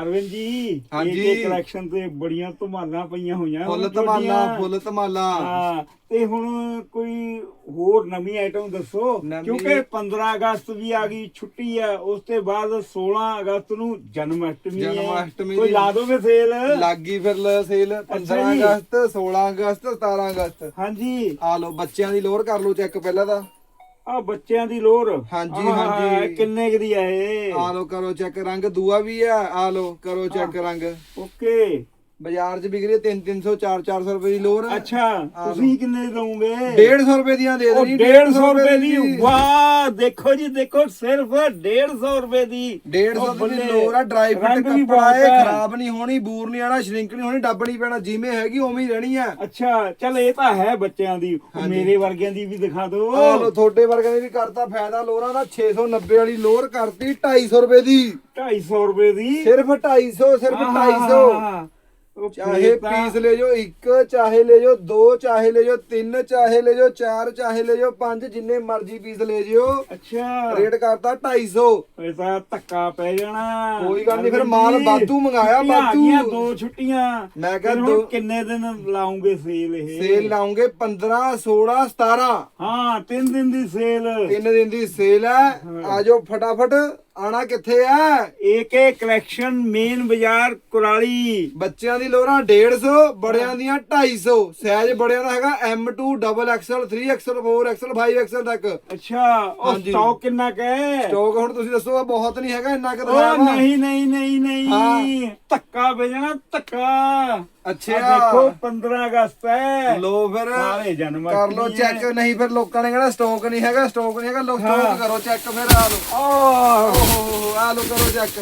ਅਰਵਿੰਦ ਜੀ ਹਾਂਜੀ। ਇਹ ਕਲੈਕਸ਼ਨ ਤੇ ਬੜੀਆਂ ਧਮਾਲਾਂ ਪਈਆਂ ਹੋਈਆਂ ਫੁੱਲ ਧਮਾਲਾ। ਫੁੱਲ ਧਮਾਲਾ। ਹਾਂ ਤੇ ਹੁਣ ਕੋਈ ਹੋਰ ਨਵੀਂ ਆਈਟਮ ਦੱਸੋ? ਨਵੀਂ- ਕਿਉਂਕਿ 15 ਅਗਸਤ ਵੀ ਆ ਗਈ ਛੁੱਟੀ ਆ ਉਸ ਤੋਂ ਬਾਅਦ 16 ਅਗਸਤ ਨੂੰ ਜਨਮ ਅਸ਼ਟਮੀ ਹੈ। ਜਨਮ ਅਸ਼ਟਮੀ ਕੋਈ ਦੀ- ਲਾ ਦੋਗੇ ਸੇਲ ਲੱਗੀ ਫਿਰ ਲ- ਸੇਲ 15 ਜੀ। ਅਗਸਤ 16 ਅਗਸਤ 17 ਅਗਸਤ। ਹਾਂਜੀ। ਆ ਲਓ ਬੱਚਿਆਂ ਦੀ ਲੋਰ ਕਰ ਲਓ ਚੈੱਕ ਪਹਿਲਾਂ ਤਾਂ। ਆ ਬੱਚਿਆਂ ਦੀ ਲੋਰ। ਹਾਂਜੀ, ਆਹ, ਹਾਂਜੀ। ਕਿੰਨੇ ਕੁ ਦੀ ਆ ਇਹ? ਆ ਲਓ ਕਰੋ ਚੈੱਕ ਰੰਗ ਦੂਆ ਵੀ ਆ। ਆ ਲਓ ਕਰੋ ਚੈੱਕ ਰੰਗ। ਓਕੇ। ਬਾਜ਼ਾਰ 'ਚ ਵਿਕ ਰਹੀ 3 300 4 400 ਰੁਪਏ ਦੀ ਲੋਰ। ਅੱਛਾ ਤੁਸੀਂ ਕਿੰਨੇ ਦਓਗੇ 150 ਰੁਪਏ ਦੀਆਂ ਦੇ ਦੇਣੀ 150 ਰੁਪਏ ਦੀ। ਵਾਹ ਦੇਖੋ ਜੀ ਦੇਖੋ ਸਿਰਫ 150 ਰੁਪਏ ਦੀ। 150 ਉਹ ਦੀ ਲੋਰ ਆ ਡਰਾਈ ਫਿੱਟ ਕੱਪੜਾ ਹੈ। ਖਰਾਬ ਨਹੀਂ ਹੋਣੀ ਬੂਰ ਨਹੀਂ ਆਣਾ ਸ਼ਰਿੰਕ ਨਹੀਂ ਹੋਣੀ ਡੱਬ ਨਹੀਂ ਪੈਣਾ ਜਿਵੇਂ ਹੈਗੀ ਉਵੇਂ ਹੀ ਰਹਿਣੀ ਆ। ਅੱਛਾ ਚਲ ਇਹ ਤਾਂ ਹੈ ਬੱਚਿਆਂ ਦੀ। ਮੇਰੇ ਵਰਗਿਆਂ ਦੀ ਵੀ ਦਿਖਾ ਦਿਓ। ਆ ਲੋ ਤੁਹਾਡੇ ਵਰਗਿਆਂ ਨੇ ਵੀ ਕਰਤਾ ਫਾਇਦਾ ਲੋਰਾਂ ਦਾ 690 ਵਾਲੀ ਲੋਰ ਕਰਤੀ 250 ਰੁਪਏ ਦੀ। 250 ਰੁਪਏ ਦੀ। ਸਿਰਫ 250 ਸਿਰਫ 250 ਆਹਾ, ਉਹ ਚਾਹੇ ਪੀਸ ਲੈ ਜਾਓ ਇੱਕ ਚਾਹੇ ਲੈ ਜਾਓ ਦੋ ਚਾਹੇ ਲੈ ਜਾਓ ਤਿੰਨ ਚਾਹੇ ਲੈ ਜਾਓ ਚਾਰ ਚਾਹੇ ਲੈ ਜਾਓ ਪੰਜ ਜਿੰਨੇ ਮਰਜ਼ੀ ਪੀਸ ਲੈ ਜਿਓ। ਅੱਛਾ। ਰੇਟ ਕਰਤਾ 250 ਇਹ ਤਾਂ ਧੱਕਾ ਪੈ ਜਾਣਾ। ਕੋਈ ਗੱਲ ਨੀ, ਫਿਰ ਮਾਲ ਵਾਧੂ ਮੰਗਾਇਆ, ਛੁੱਟੀਆਂ ਆ ਦੋ ਛੁੱਟੀਆਂ? ਮੈਂ ਕਿਹਾ ਦੋ- ਕਿੰਨੇ ਦਿਨ ਲਾਉਂਗੇ ਸੇਲ ਇਹ? ਸੇਲ ਲਾਉਂਗੇ 15 16 17 ਹਾਂ ਤਿੰਨ ਦਿਨ ਦੀ ਸੇਲ। ਤਿੰਨ ਦਿਨ ਦੀ ਸੇਲ ਹੈ। ਆਜੋ ਫਟਾਫਟ ਆਣਾ ਕਿੱਥੇ ਆ ਏਕੇ ਕਲੈਕਸ਼ਨ ਮੇਨ ਬਾਜ਼ਾਰ ਕੁਰਾਲੀ। ਬੱਚਿਆਂ ਦੀ ਲੋਰਾਂ 150 ਬੜਿਆਂ ਦੀਆਂ 250 ਸਾਈਜ਼ ਬੜਿਆਂ ਦਾ ਹੈਗਾ M2 double XL 3XL 4XL 5XL ਤੱਕ। ਅੱਛਾ ਉਹ ਹਾਂਜੀ। ਸਟਾਕ ਕਿੰਨਾ ਕੁ ਹੈ? ਸਟਾਕ ਹੁਣ ਤੁਸੀਂ ਦੱਸੋ ਇਹ ਬਹੁਤ ਨਹੀਂ ਹੈਗਾ ਇੰਨਾ ਕਿ ਉਹ ਦਿਖਾਇਆ ਵਾ। ਨਹੀਂ ਨਹੀਂ ਨਹੀਂ ਨਹੀਂ। ਹਾਂ। ਧੱਕਾ ਭੇਜਣਾ ਧੱਕਾ। ਅੱਛਾ। ਆਹ ਦੇਖੋ 15 ਅਗਸਤ ਹੈ। ਲੋ ਫਿਰ। ਸਾਰੇ ਜਨਮ ਕਰ ਲੋ ਅਸ਼ਟਮੀ ਚੈੱਕ। ਨਹੀਂ ਫਿਰ ਲੋਕਾਂ ਨੇ ਕਹਿਣਾ ਸਟਾਕ ਨਹੀਂ ਹੈਗਾ ਸਟਾਕ ਨਹੀਂ ਹੈਗਾ ਲੋ ਹਾਂ। ਸਟਾਕ ਕਰੋ ਚੈੱਕ ਫਿਰ ਆ ਲੋ ਆਹ। ਓਹੋ ਆ ਲੋ ਕਰੋ ਚੈੱਕ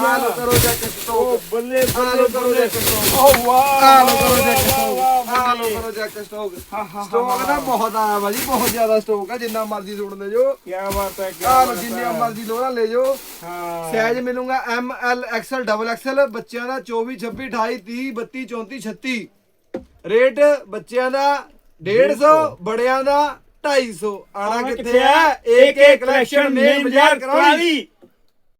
ਆ ਲੋ ਕਰੋ ਚੈੱਕ ਉਹ ਸਟਾਕ ਬੱਲੇ ਆ ਬੱਲੇ ਲੋ ਕਰੋ ਬੱਲੇ। ਚੈੱਕ ਸਟਾਕ ਓ ਵਾਹ ਆ ਲੋ ਕਰੋ ਚੈੱਕ ਵਾਹ, ਵਾਹ, ਆ ਲੋ। ਕਰੋ ਚੈੱਕ ਸਟਾਕ ਸਟਾਕ ਦਾ ਬਹੁਤ ਆਇਆ ਭਾਜੀ ਬਹੁਤ ਜ਼ਿਆਦਾ ਸਟਾਕ ਆ ਜਿੰਨਾ ਮਰਜ਼ੀ ਸੁਣ ਲੈ ਜੋ ਕਿਆ ਬਾਤ ਹੈ ਕਿਆ ਆ ਲੋ ਬਾਤ ਜਿੰਨੀਆਂ ਹੈ। ਮਰਜ਼ੀ ਲੋਰਾ ਲੈ ਜਾਓ। ਹਾਂ। ਸਾਈਜ਼ ਮਿਲੂਗਾ M L XL double XL ਬੱਚਿਆਂ ਦਾ 24 26 28 30 32 34 36 ਰੇਟ ਬੱਚਿਆਂ ਦਾ 150 ਬੜਿਆਂ ਦਾ 250 ਆਣਾ ਕਿੱਥੇ ਹੈ ਹੈ? ਏਕੇ ਕਲੈਕਸ਼ਨ ਮੇਨ ਬਾਜ਼ਾਰ ਕਰਾਲੀ